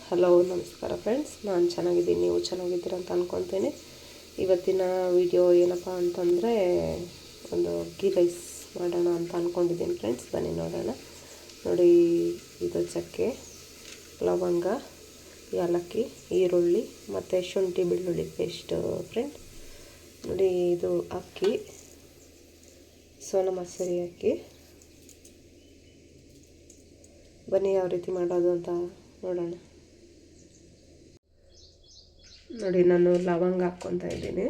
Hello, ನಮಸ್ಕಾರ friends ನಾನು ಚೆನ್ನಾಗಿದ್ದೀನಿ, ನೀವು ಚೆನ್ನಾಗಿದ್ದೀರ ಅಂತ ಅಂದ್ಕೊತೀನಿ ಇವತ್ತಿನ ವಿಡಿಯೋ ಏನಪ್ಪ ಅಂತಂದರೆ ಒಂದು ಗೀ ರೈಸ್ ಮಾಡೋಣ ಅಂತ ಅಂದ್ಕೊಂಡಿದ್ದೀನಿ ಫ್ರೆಂಡ್ಸ್ ಬನ್ನಿ ನೋಡೋಣ. ನೋಡಿ, ಇದು ಚಕ್ಕೆ, ಲವಂಗ, ಏಲಕ್ಕಿ, ಈರುಳ್ಳಿ ಮತ್ತು ಶುಂಠಿ ಬೆಳ್ಳುಳ್ಳಿ ಪೇಸ್ಟು ಫ್ರೆಂಡ್ ನೋಡಿ, ಇದು ಅಕ್ಕಿ, ಸೋನ ಮಸೂರಿ ಅಕ್ಕಿ. ಬನ್ನಿ ಯಾವ ರೀತಿ ಮಾಡೋದು ಅಂತ ನೋಡೋಣ. ನೋಡಿ ನಾನು ಲವಂಗ ಹಾಕ್ಕೊತಾ ಇದ್ದೀನಿ.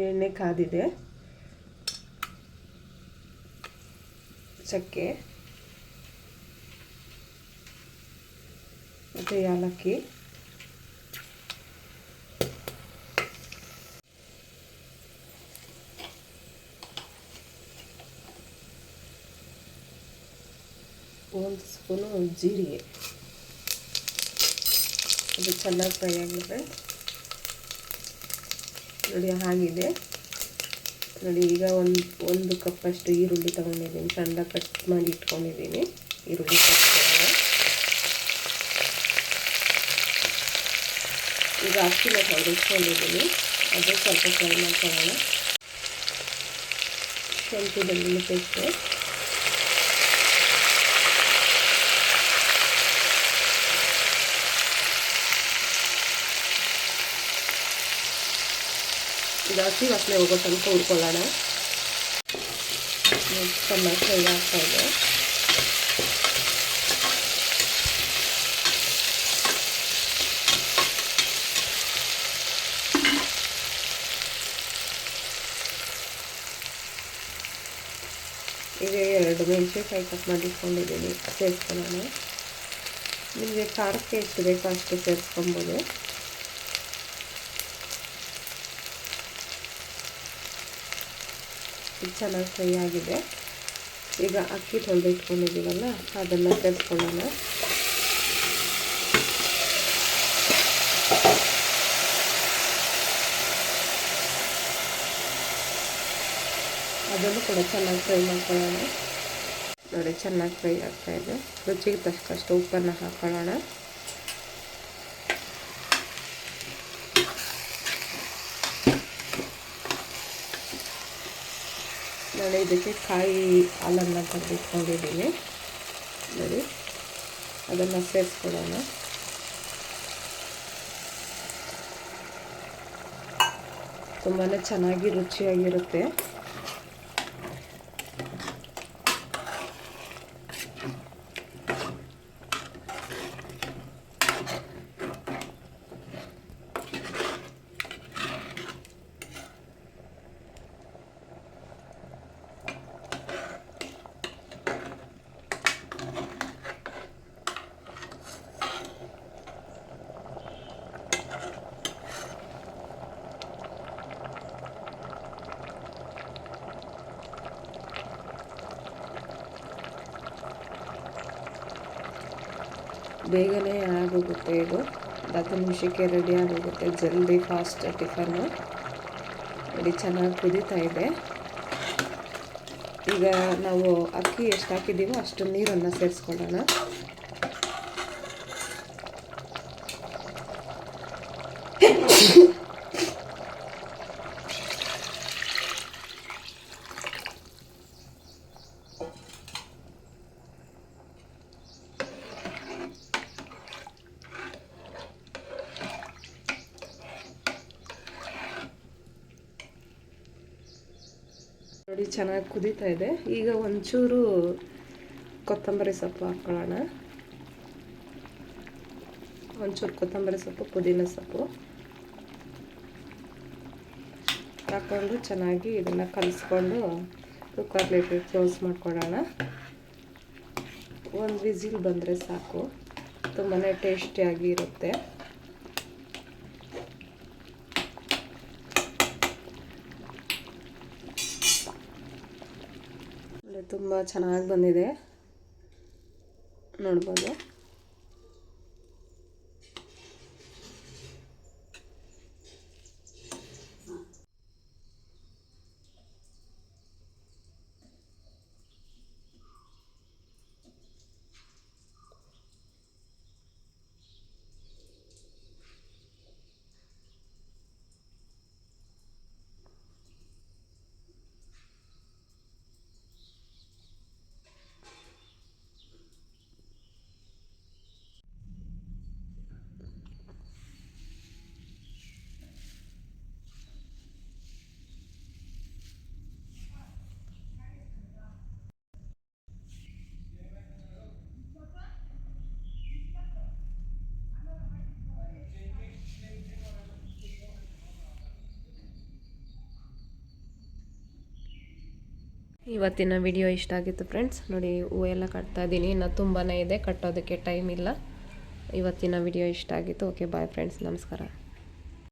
ಎಣ್ಣೆ ಕಾದಿದೆ. ಚಕ್ಕೆ. ಮತ್ತು ಏಲಕ್ಕಿ ಒಂದು ಸ್ಪೂನು ಜೀರಿಗೆ. ಅದು ಚೆನ್ನಾಗಿ ಫ್ರೈ ಆಗಿದೆ. ನೋಡಿ ಆಗಿದೆ. ನೋಡಿ, ಈಗ ಒಂದು ಒಂದು ಕಪ್ಪಷ್ಟು ಈರುಳ್ಳಿ ತೊಗೊಂಡಿದ್ದೀನಿ. ಸಣ್ಣ ಕಟ್ ಮಾಡಿ ಇಟ್ಕೊಂಡಿದ್ದೀನಿ. ಈರುಳ್ಳಿ ಕಟ್ ಈಗ ಅಕ್ಕಿನ ತೊಳೆದಿಟ್ಕೊಂಡಿದ್ದೀನಿ ಅದು ಸ್ವಲ್ಪ ಫ್ರೈ ಮಾಡ್ಕೊಳ್ಳೋಣ. ಶುಂಠಿ ಬೆಳ್ಳುಳ್ಳಿ ಪೇಸ್ಟು. ಹಸಿ ವಾಸನೆ ಹೋಗೋ ತನಕ ಹುರ್ಕೊಳ್ಳೋಣ. ಚೆನ್ನಾಗಿ ಎಲ್ಲ ಇದೆ ಈಗ ಎರಡು ಮೆಣಸಿನ್ಕಾಯಿ ಕಟ್ ಮಾಡಿ ಇಟ್ಕೊಂಡಿದ್ದೀನಿ ಸೇರಿಸ್ಕೊಳ್ಳೋಣ ನಿಮಗೆ ಖಾರಕ್ಕೆ ಎಷ್ಟು ಬೇಕೋ ಅಷ್ಟು ಸೇರಿಸ್ಕೊಬೋದು. ಚೆನ್ನಾಗಿ ಫ್ರೈ ಆಗಿದೆ. ಈಗ ಅಕ್ಕಿ ತೊಳೆದು ಇಟ್ಕೊಂಡಿದ್ದೀವಲ್ಲ, ಅದನ್ನು ಸೇರಿಸ್ಕೊಳ್ಳೋಣ ಅದನ್ನು ಕೂಡ ಚೆನ್ನಾಗಿ ಫ್ರೈ ಮಾಡ್ಕೊಳ್ಳೋಣ. ನೋಡಿ, ಚೆನ್ನಾಗಿ ಫ್ರೈ ಆಗ್ತಾಯಿದೆ ರುಚಿಗೆ ತಕ್ಕಷ್ಟು ಉಪ್ಪನ್ನು ಹಾಕ್ಕೊಳ್ಳೋಣ ನಾನು ಇದಕ್ಕೆ ಕಾಯಿ ಹಾಲನ್ನು ತೆಗೆದಿಟ್ಕೊಂಡಿದ್ದೀನಿ ನೋಡಿ ಅದನ್ನು ಸೇರಿಸ್ಕೊಳ್ಳೋಣ. ತುಂಬಾ ಚೆನ್ನಾಗಿ ರುಚಿಯಾಗಿರುತ್ತೆ. ಬೇಗನೆ ಆಗೋಗುತ್ತೆ ಇದು. ಹತ್ತು ನಿಮಿಷಕ್ಕೆ ರೆಡಿ ಆಗೋಗುತ್ತೆ. ಜಲ್ದಿ ಫಾಸ್ಟ್ ಟಿಫನ್ನು ನೋಡಿ, ಚೆನ್ನಾಗಿ ಕುದೀತಾ ಇದೆ. ಈಗ ನಾವು ಅಕ್ಕಿ ಎಷ್ಟು ಹಾಕಿದ್ದೀವೋ ಅಷ್ಟು ನೀರನ್ನು ಸೇರಿಸ್ಕೊಳ್ಳೋಣ. ನೋಡಿ, ಚೆನ್ನಾಗಿ ಕುದೀತಾ ಇದೆ. ಈಗ ಒಂಚೂರು ಕೊತ್ತಂಬರಿ ಸೊಪ್ಪು ಹಾಕ್ಕೊಳ್ಳೋಣ ಒಂಚೂರು ಕೊತ್ತಂಬರಿ ಸೊಪ್ಪು, ಪುದೀನ ಸೊಪ್ಪು. ಹಾಕ್ಕೊಂಡು ಚೆನ್ನಾಗಿ ಇದನ್ನು ಕಲಿಸ್ಕೊಂಡು ಕುಕ್ಕರ್ ಲಿಡ್ ಕ್ಲೋಸ್ ಮಾಡ್ಕೊಳ್ಳೋಣ. ಒಂದು ವಿಸಿಲ್ ಬಂದರೆ ಸಾಕು. ತುಂಬಾ ಟೇಸ್ಟಿಯಾಗಿ ಇರುತ್ತೆ. ತುಂಬ ಚೆನ್ನಾಗಿ ಬಂದಿದೆ. ನೋಡ್ಬೋದು. ಇವತ್ತಿನ ವಿಡಿಯೋ ಇಷ್ಟ ಆಗಿತ್ತು ಫ್ರೆಂಡ್ಸ್ ನೋಡಿ, ಹೂವು ಎಲ್ಲ ಕಟ್ತಾ ಇದ್ದೀನಿ. ಇನ್ನು ತುಂಬಾ ಇದೆ, ಕಟ್ಟೋದಕ್ಕೆ ಟೈಮ್ ಇಲ್ಲ. ಇವತ್ತಿನ ವಿಡಿಯೋ ಇಷ್ಟ ಆಗಿತ್ತು. ಓಕೆ ಬಾಯ್ ಫ್ರೆಂಡ್ಸ್ ನಮಸ್ಕಾರ.